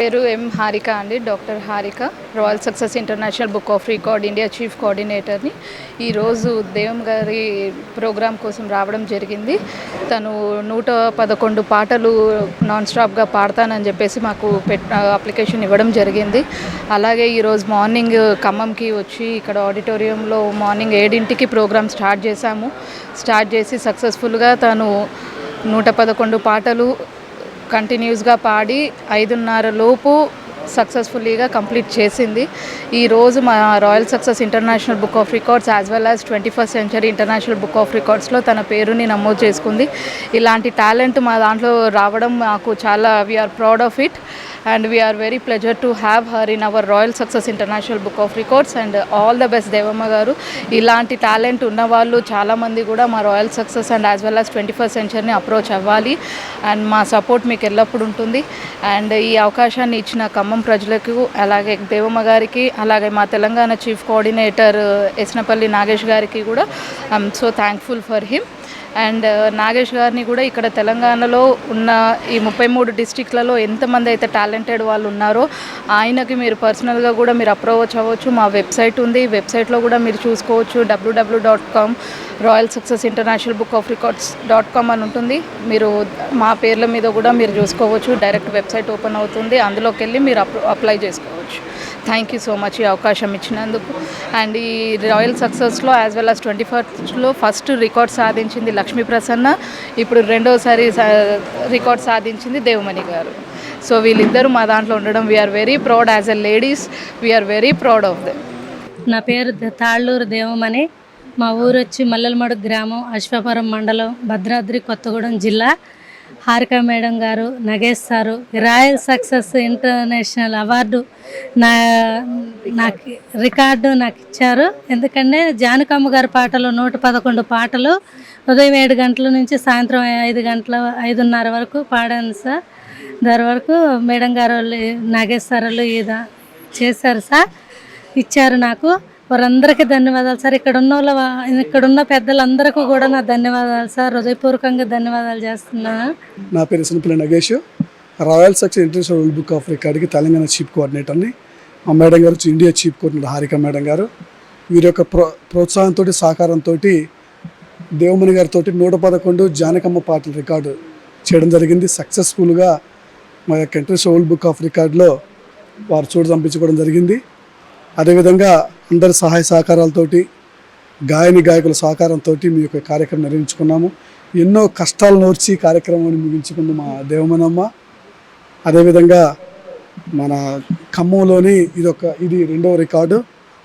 పేరు ఎం హారిక అండి doctor Harika royal success international book of record India chief కోఆర్డినేటర్ని. ఈరోజు దేవం గారి ప్రోగ్రాం కోసం రావడం జరిగింది. తను నూట పదకొండు పాటలు నాన్ స్టాప్గా పాడతానని చెప్పేసి మాకు పెట్ అప్లికేషన్ ఇవ్వడం జరిగింది. అలాగే ఈరోజు మార్నింగ్ ఖమ్మంకి వచ్చి ఇక్కడ ఆడిటోరియంలో మార్నింగ్ ఏడింటికి ప్రోగ్రామ్ స్టార్ట్ చేశాము. స్టార్ట్ చేసి సక్సెస్ఫుల్గా తను నూట పదకొండు పాటలు కంటిన్యూస్గా పాడి ఐదున్నర లోపు సక్సెస్ఫుల్లీగా కంప్లీట్ చేసింది. ఈరోజు మా royal success international book of records as well as twenty first century international book of రికార్డ్స్లో తన పేరుని నమోదు చేసుకుంది. ఇలాంటి టాలెంట్ మా దాంట్లో రావడం మాకు చాలా we're proud of it and we're very pleasure to have her in our royal success international book of records and all the best Devamma గారు. ఇలాంటి టాలెంట్ ఉన్న వాళ్ళు చాలామంది కూడా మా royal success and as well as twenty first సెంచరీని approach అవ్వాలి. And మా support మీకు ఎల్లప్పుడు ఉంటుంది. అండ్ ఈ అవకాశాన్ని ఇచ్చిన ఖమ్మం ప్రజలకు అలాగే దేవమ్మ గారికి అలాగే మా తెలంగాణ చీఫ్ కోఆర్డినేటర్ ఎస్నపల్లి నాగేష్ గారికి కూడా I'm so thankful for him and Nagesh గారిని కూడా ఇక్కడ తెలంగాణలో ఉన్న ఈ ముప్పై మూడు డిస్టిక్లలో ఎంతమంది అయితే టాలెంటెడ్ వాళ్ళు ఉన్నారో ఆయనకి మీరు పర్సనల్గా కూడా మీరు అప్రోచ్ అవ్వచ్చు. మా వెబ్సైట్ ఉంది. వెబ్సైట్లో కూడా మీరు చూసుకోవచ్చు. W W dot com royal success international book of records dot com అని ఉంటుంది. మీరు మా పేర్ల మీద కూడా మీరు చూసుకోవచ్చు. డైరెక్ట్ వెబ్సైట్ ఓపెన్ అవుతుంది. అందులోకి వెళ్ళి మీరు అప్లై చేసుకోవచ్చు. థ్యాంక్ యూ సో మచ్ ఈ అవకాశం ఇచ్చినందుకు. అండ్ ఈ రాయల్ సక్సెస్లో యాజ్ వెల్ అస్ ట్వంటీ ఫస్ట్లో ఫస్ట్ రికార్డ్ సాధించింది లక్ష్మీ ప్రసన్న ఇప్పుడు రెండోసారి రికార్డ్ సాధించింది దేవమణి గారు. సో వీళ్ళిద్దరూ మా దాంట్లో ఉండడం we're very proud as a ladies we're very proud of them నా పేరు తాళ్ళూరు దేవమని మా ఊరు వచ్చి మల్లెలమడు గ్రామం అశ్వాపురం మండలం భద్రాద్రి కొత్తగూడెం జిల్లా. హారిక మేడం గారు Nagesh sir royal success international award నా నాకు రికార్డు నాకు ఇచ్చారు. ఎందుకంటే జానకమ్మ గారి పాటలు నూట పదకొండు పాటలు ఉదయం ఏడు గంటల నుంచి సాయంత్రం ఐదు గంటల ఐదున్నర వరకు పాడాను సార్. దాని వరకు మేడం గారు వాళ్ళు నాగేష్ సార్ వాళ్ళు చేశారు సార్. ఇచ్చారు నాకు. వారందరికీ ధన్యవాదాలు సార్. ఇక్కడ ఉన్న వాళ్ళ ఇక్కడ ఉన్న పెద్దలందరికీ కూడా నా ధన్యవాదాలు సార్. హృదయపూర్వకంగా ధన్యవాదాలు చేస్తున్నా నా పేరు Sunapalli Nagesh. Royal success international world book of రికార్డ్కి Telangana chief కోఆర్డినేటర్ని మా మేడం గారు India chief coordinator Harika madam గారు. వీరి యొక్క ప్రో ప్రోత్సాహంతో సహకారంతో దేవమణి గారితో నూట పదకొండు జానకమ్మ పాటల రికార్డు చేయడం జరిగింది. సక్సెస్ఫుల్గా మా యొక్క ఇంటర్నేషనల్ వరల్డ్ బుక్ ఆఫ్ రికార్డులో వారు చూడ పంపించుకోవడం జరిగింది. అదేవిధంగా అందరి సహాయ సహకారాలతోటి గాయని గాయకుల సహకారంతో మీ యొక్క కార్యక్రమం నిర్వహించుకున్నాము. ఎన్నో కష్టాలు నోర్చి కార్యక్రమాన్ని ముగించుకుంది మా దేవమనమ్మ. అదేవిధంగా మన ఖమ్మంలోని ఇదొక ఇది రెండవ రికార్డు.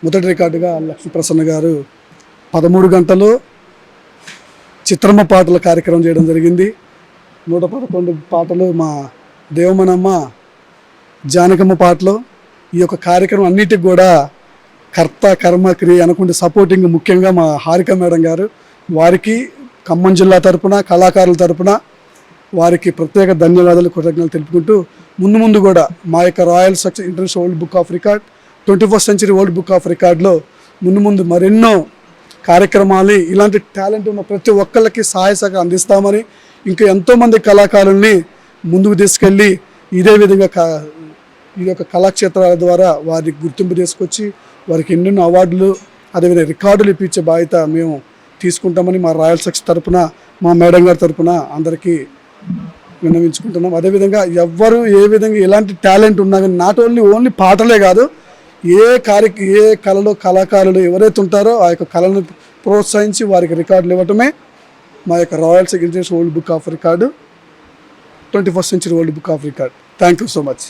మొదటి రికార్డుగా లక్ష్మీప్రసన్న గారు పదమూడు గంటలు చిత్రమ్మ పాటల కార్యక్రమం చేయడం జరిగింది. నూట పదకొండు పాటలు మా దేవమనమ్మ జానకమ్మ పాటలు. ఈ యొక్క కార్యక్రమం అన్నిటికి కూడా కర్త కర్మ క్రియ అనుకుంటే సపోర్టింగ్ ముఖ్యంగా మా హారిక మేడం గారు. వారికి ఖమ్మం జిల్లా తరపున కళాకారుల తరపున వారికి ప్రత్యేక ధన్యవాదాలు కృతజ్ఞతలు తెలుపుకుంటూ ముందు ముందు కూడా మా యొక్క royal success international world book of record twenty first century world book of రికార్డ్లో ముందు ముందు మరెన్నో కార్యక్రమాలు ఇలాంటి టాలెంట్ ఉన్న ప్రతి ఒక్కళ్ళకి సహాయ సహకారం అందిస్తామని ఇంకా ఎంతోమంది కళాకారుల్ని ముందుకు తీసుకెళ్ళి ఇదే విధంగా కా ఈ యొక్క కళాక్షేత్రాల ద్వారా వారికి గుర్తింపు తీసుకొచ్చి వారికి ఎన్నెన్నో అవార్డులు అదేవిధంగా రికార్డులు ఇప్పించే బాధ్యత మేము తీసుకుంటామని మా రాయల్ సక్స్ తరపున మా మేడం గారి తరపున అందరికీ విన్నవించుకుంటున్నాం. అదేవిధంగా ఎవ్వరు ఏ విధంగా ఎలాంటి టాలెంట్ ఉన్నా కానీ నాట్ ఓన్లీ ఓన్లీ పాటలే కాదు ఏ కార్య ఏ కళలో కళాకారులు ఎవరైతే ఉంటారో ఆ యొక్క కళను ప్రోత్సహించి వారికి రికార్డులు ఇవ్వటమే మా యొక్క royal secretaries world book of record. Twenty first century world book of record. Thank you so much.